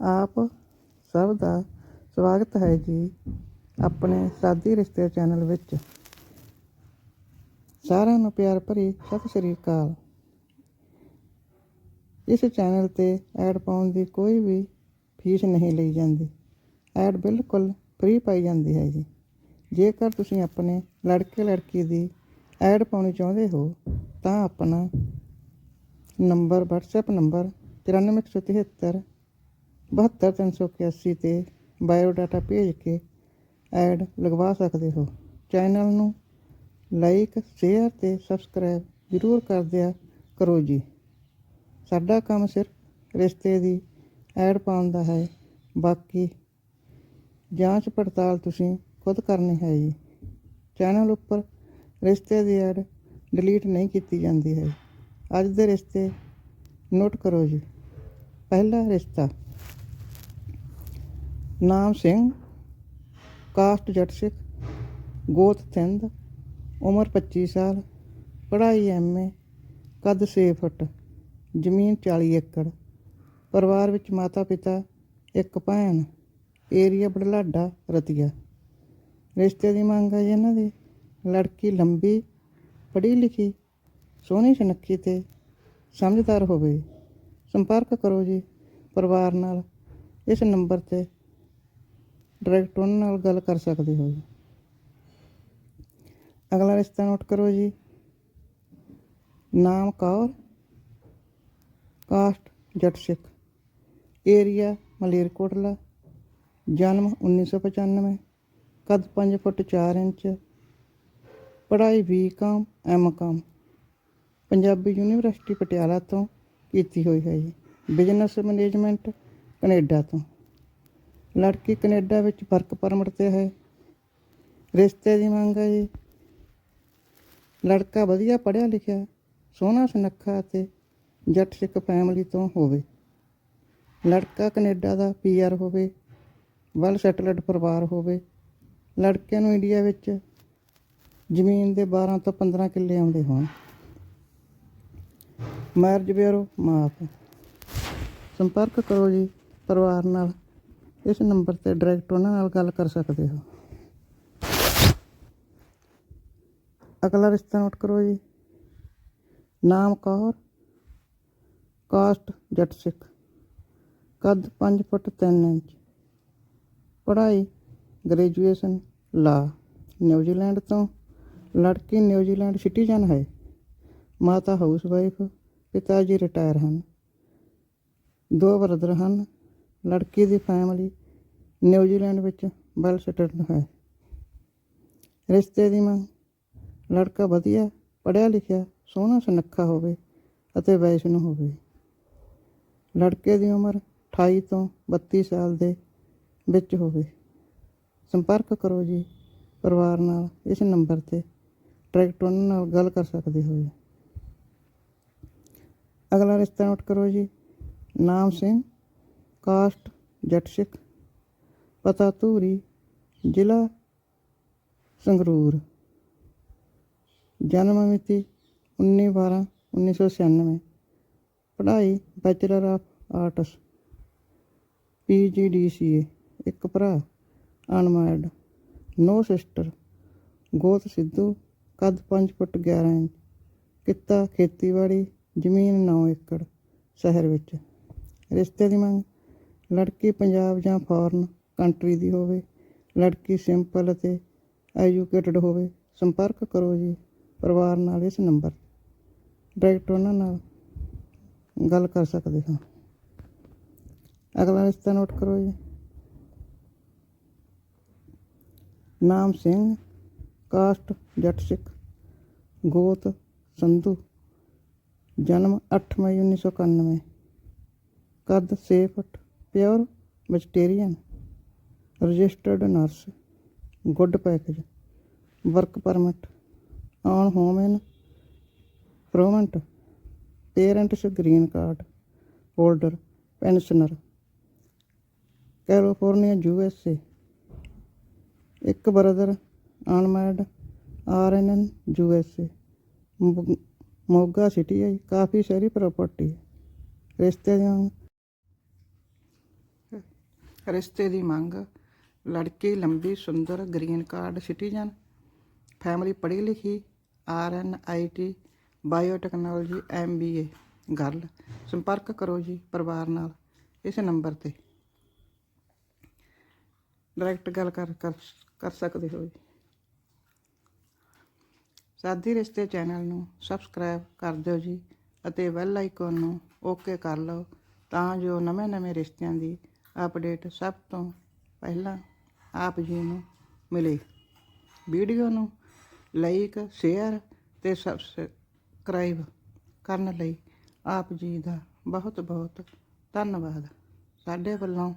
ਆਪ ਸਭ ਦਾ ਸਵਾਗਤ ਹੈ ਜੀ ਆਪਣੇ ਸਾਦੀ ਰਿਸ਼ਤੇ ਚੈਨਲ ਵਿੱਚ। ਸਾਰਿਆਂ ਨੂੰ ਪਿਆਰ ਭਰੀ ਸਤਿ ਸ੍ਰੀ ਅਕਾਲ। ਇਸ ਚੈਨਲ ਤੇ ਐਡ ਪਾਉਣ ਦੀ ਕੋਈ ਵੀ ਫੀਸ ਨਹੀਂ ਲਈ ਜਾਂਦੀ। ਐਡ ਬਿਲਕੁਲ ਫ੍ਰੀ ਪਾਈ ਜਾਂਦੀ ਹੈ ਜੀ। ਜੇਕਰ ਤੁਸੀਂ ਆਪਣੇ ਲੜਕੇ ਲੜਕੀ ਦੀ ਐਡ ਪਾਉਣੀ ਚਾਹੁੰਦੇ ਹੋ, ਤਾਂ ਆਪਣਾ ਨੰਬਰ, WhatsApp ਨੰਬਰ 94173 72381 ਤੇ ਬਾਇਓਡਾਟਾ ਭੇਜ ਕੇ ਐਡ ਲਗਵਾ ਸਕਦੇ ਹੋ। ਚੈਨਲ ਨੂੰ ਲਾਈਕ, ਸ਼ੇਅਰ ਤੇ ਸਬਸਕ੍ਰਾਈਬ ਜ਼ਰੂਰ ਕਰ ਦਿਆ ਕਰੋ ਜੀ। ਸਾਡਾ ਕੰਮ ਸਿਰਫ ਰਿਸ਼ਤੇ ਦੀ ਐਡ ਪਾਉਣ ਦਾ ਹੈ, ਬਾਕੀ ਜਾਂਚ ਪੜਤਾਲ ਤੁਸੀਂ ਖੁਦ ਕਰਨੀ ਹੈ ਜੀ। ਚੈਨਲ ਉੱਪਰ ਰਿਸ਼ਤੇ ਦੀ ਐਡ ਡਿਲੀਟ ਨਹੀਂ ਕੀਤੀ ਜਾਂਦੀ ਹੈ। ਅੱਜ ਦੇ ਰਿਸ਼ਤੇ ਨੋਟ ਕਰੋ ਜੀ। ਪਹਿਲਾ ਰਿਸ਼ਤਾ। ਨਾਮ ਸਿੰਘ, ਕਾਸਟ ਜੱਟ ਸਿੱਖ, ਗੋਤ ਥਿੰਦ ਉਮਰ 25 ਸਾਲ, ਪੜ੍ਹਾਈ ਐਮਏ ਕੱਦ 6 ਫੁੱਟ, ਜ਼ਮੀਨ 40 ਏਕੜ, ਪਰਿਵਾਰ ਵਿੱਚ ਮਾਤਾ ਪਿਤਾ, ਇੱਕ ਭੈਣ, ਏਰੀਆ ਬੜਲਾਡਾ, ਰਤੀਆ। ਰਿਸ਼ਤੇ ਦੀ ਮੰਗ ਹੈ ਇਹਨਾਂ ਦੀ। ਲੜਕੀ ਲੰਬੀ, ਪੜ੍ਹੀ ਲਿਖੀ, ਸੋਹਣੀ ਸੁਨੱਖੀ ਤੇ ਸਮਝਦਾਰ ਹੋਵੇ। ਸੰਪਰਕ ਕਰੋ ਜੀ ਪਰਿਵਾਰ ਨਾਲ। ਇਸ ਨੰਬਰ ਤੇ ਡਾਇਰੈਕਟ ਉਹਨਾਂ ਨਾਲ ਗੱਲ ਕਰ ਸਕਦੇ ਹੋ ਜੀ। ਅਗਲਾ ਰਿਸ਼ਤਾ ਨੋਟ ਕਰੋ ਜੀ। ਨਾਮ ਕੌਰ, ਕਾਸਟ ਜੱਟ ਸਿੱਖ। ਏਰੀਆ ਮਲੇਰਕੋਟਲਾ ਜਨਮ 1995 ਕੱਦ 5 ਫੁੱਟ 4 ਇੰਚ। ਪੜ੍ਹਾਈ BCom MCom Punjabi university Patiala ਤੋਂ ਕੀਤੀ ਹੋਈ ਹੈ ਜੀ। ਬਿਜ਼ਨਸ ਮੈਨੇਜਮੈਂਟ ਕੈਨੇਡਾ ਤੋਂ। ਲੜਕੀ ਕੈਨੇਡਾ ਵਿੱਚ ਵਰਕ ਪਰਮਿਟ ਤੇ ਹੈ। ਰਿਸ਼ਤੇ ਦੀ ਮੰਗ ਹੈ ਜੀ। ਲੜਕਾ ਵਧੀਆ ਪੜ੍ਹਿਆ ਲਿਖਿਆ, ਸੋਹਣਾ ਸੁਨੱਖਾ ਅਤੇ ਜੱਟ ਸਿੱਖ ਫੈਮਿਲੀ ਤੋਂ ਹੋਵੇ। ਲੜਕਾ ਕੈਨੇਡਾ ਦਾ ਪੀਆਰ ਹੋਵੇ ਵੈਲ ਸੈਟਲਡ ਪਰਿਵਾਰ ਹੋਵੇ। ਲੜਕਿਆਂ ਨੂੰ ਇੰਡੀਆ ਵਿੱਚ ਜ਼ਮੀਨ ਦੇ 12 ਤੋਂ 15 ਕਿੱਲੇ ਆਉਂਦੇ ਹੋਣ। ਮੈਰਿਜ ਬਿਊਰੋ ਮਾਫ਼। ਸੰਪਰਕ ਕਰੋ ਜੀ, ਪਰਿਵਾਰ ਨਾਲ। ਇਸ ਨੰਬਰ ਤੇ ਡਾਇਰੈਕਟ ਉਹਨਾਂ ਨਾਲ ਗੱਲ ਕਰ ਸਕਦੇ ਹੋ। ਅਗਲਾ ਰਿਸ਼ਤਾ ਨੋਟ ਕਰੋ ਜੀ। ਨਾਮ ਕੌਰ, ਕਾਸਟ ਜੱਟ ਸਿੱਖ। ਕੱਦ 5 ਫੁੱਟ 3 ਇੰਚ। ਪੜ੍ਹਾਈ ਗ੍ਰੈਜੂਏਸ਼ਨ ਲਾ ਨਿਊਜ਼ੀਲੈਂਡ ਤੋਂ ਲੜਕੀ ਨਿਊਜ਼ੀਲੈਂਡ ਸਿਟੀਜ਼ਨ ਹੈ। ਮਾਤਾ ਹਾਊਸ ਵਾਈਫ ਪਿਤਾ ਜੀ ਰਿਟਾਇਰ ਹਨ। ਦੋ ਬ੍ਰਦਰ ਹਨ, ਲੜਕੀ ਦੀ ਫੈਮਿਲੀ ਨਿਊਜ਼ੀਲੈਂਡ ਵਿੱਚ ਵੈਲ ਸੈਟਲਡ ਹੈ। ਰਿਸ਼ਤੇ ਦੀ ਮੰਗ, ਲੜਕਾ ਵਧੀਆ, ਪੜ੍ਹਿਆ ਲਿਖਿਆ, ਸੋਹਣਾ ਸੁਨੱਖਾ ਹੋਵੇ ਅਤੇ ਵੈਸ਼ਨੂ ਹੋਵੇ। ਲੜਕੇ ਦੀ ਉਮਰ 28 ਤੋਂ 32 ਸਾਲ ਦੇ ਵਿੱਚ ਹੋਵੇ। ਸੰਪਰਕ ਕਰੋ ਜੀ ਪਰਿਵਾਰ ਨਾਲ ਇਸ ਨੰਬਰ ਤੇ। ਡਾਇਰੈਕਟ ਨਾਲ ਗੱਲ ਕਰ ਸਕਦੇ ਹੋ ਜੀ ਅਗਲਾ ਰਿਸ਼ਤਾ ਨੋਟ ਕਰੋ ਜੀ ਨਾਮ ਸਿੰਘ ਕਾਸਟ ਜੱਟ ਸਿੱਖ ਪਤਾ ਧੂਰੀ ਜ਼ਿਲ੍ਹਾ ਸੰਗਰੂਰ ਜਨਮ ਮਿਤੀ 19/12/1996 ਪੜ੍ਹਾਈ ਬੈਚਲਰ ਆਫ ਆਰਟਸ ਪੀਜੀਡੀਸੀਏ ਇੱਕ ਭਰਾ ਅਨਮੈਰਿਡ ਨੋ ਸਿਸਟਰ ਗੋਤ ਸਿੱਧੂ ਕੱਦ 5 ਫੁੱਟ 11 ਇੰਚ ਕਿੱਤਾ ਖੇਤੀਬਾੜੀ ਜ਼ਮੀਨ 9 ਏਕੜ ਸ਼ਹਿਰ ਵਿੱਚ। ਰਿਸ਼ਤੇ ਦੀ ਮੰਗ, ਲੜਕੀ ਪੰਜਾਬ ਜਾਂ ਫੋਰਨ ਕੰਟਰੀ ਦੀ ਹੋਵੇ, ਲੜਕੀ ਸਿੰਪਲ ਅਤੇ ਐਜੂਕੇਟਡ ਹੋਵੇ, ਸੰਪਰਕ ਕਰੋ ਜੀ ਪਰਿਵਾਰ ਨਾਲ ਇਸ ਨੰਬਰ ਡਾਇਰੈਕਟ ਉਹਨਾਂ ਨਾਲ ਗੱਲ ਕਰ ਸਕਦੇ ਹਾਂ। ਅਗਲਾ ਰਿਸ਼ਤਾ ਨੋਟ ਕਰੋ ਜੀ। ਨਾਮ ਸਿੰਘ ਕਾਸਟ ਜੱਟ ਸਿੱਖ, ਗੋਤ, ਸੰਧੂ। ਜਨਮ 8 ਮਈ 1991 ਕੱਦ 6 foot pure, vegetarian, registered nurse, good package, work permit, own home in province, parents green card, holder, pensioner. California, U S A. ਇੱਕ brother, unmarried, R N N, U S A. Moga city ਹੈ ਜੀ, ਕਾਫੀ ਸਾਰੀ property ਹੈ। ਰਿਸ਼ਤੇ ਦੀਆਂ ਰਿਸ਼ਤੇ ਦੀ ਮੰਗ ਲੜਕੀ ਲੰਬੀ ਸੁੰਦਰ ਗ੍ਰੀਨ ਕਾਰਡ ਸਿਟੀਜ਼ਨ ਫੈਮਿਲੀ ਪੜ੍ਹੀ ਲਿਖੀ R N I T biotechnology M B A girl ਸੰਪਰਕ ਕਰੋ ਜੀ ਪਰਿਵਾਰ ਨਾਲ ਇਸ ਨੰਬਰ ਤੇ। ਡਾਇਰੈਕਟ ਗੱਲ ਕਰ ਕਰ ਸਕਦੇ ਹੋ ਜੀ। ਸਾਦੀ ਰਿਸ਼ਤੇ ਚੈਨਲ ਨੂੰ ਸਬਸਕ੍ਰਾਈਬ ਕਰ ਦਿਓ ਜੀ ਅਤੇ ਬੈਲ ਆਈਕਨ ਨੂੰ ਓਕੇ ਕਰ ਲਓ ਤਾਂ ਜੋ ਨਵੇਂ-ਨਵੇਂ ਰਿਸ਼ਤਿਆਂ ਦੀ ਅਪਡੇਟ ਸਭ ਤੋਂ ਪਹਿਲਾਂ ਆਪ ਜੀ ਨੂੰ ਮਿਲੇ। ਵੀਡੀਓ ਨੂੰ ਲਾਈਕ, ਸ਼ੇਅਰ ਤੇ ਸਬਸਕ੍ਰਾਈਬ ਕਰਨ ਲਈ ਆਪ ਜੀ ਦਾ ਬਹੁਤ ਬਹੁਤ ਧੰਨਵਾਦ। ਸਾਡੇ ਵੱਲੋਂ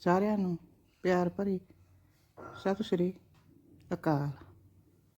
ਸਾਰਿਆਂ ਨੂੰ ਪਿਆਰ ਭਰੀ ਸਤਿ ਸ੍ਰੀ ਅਕਾਲ।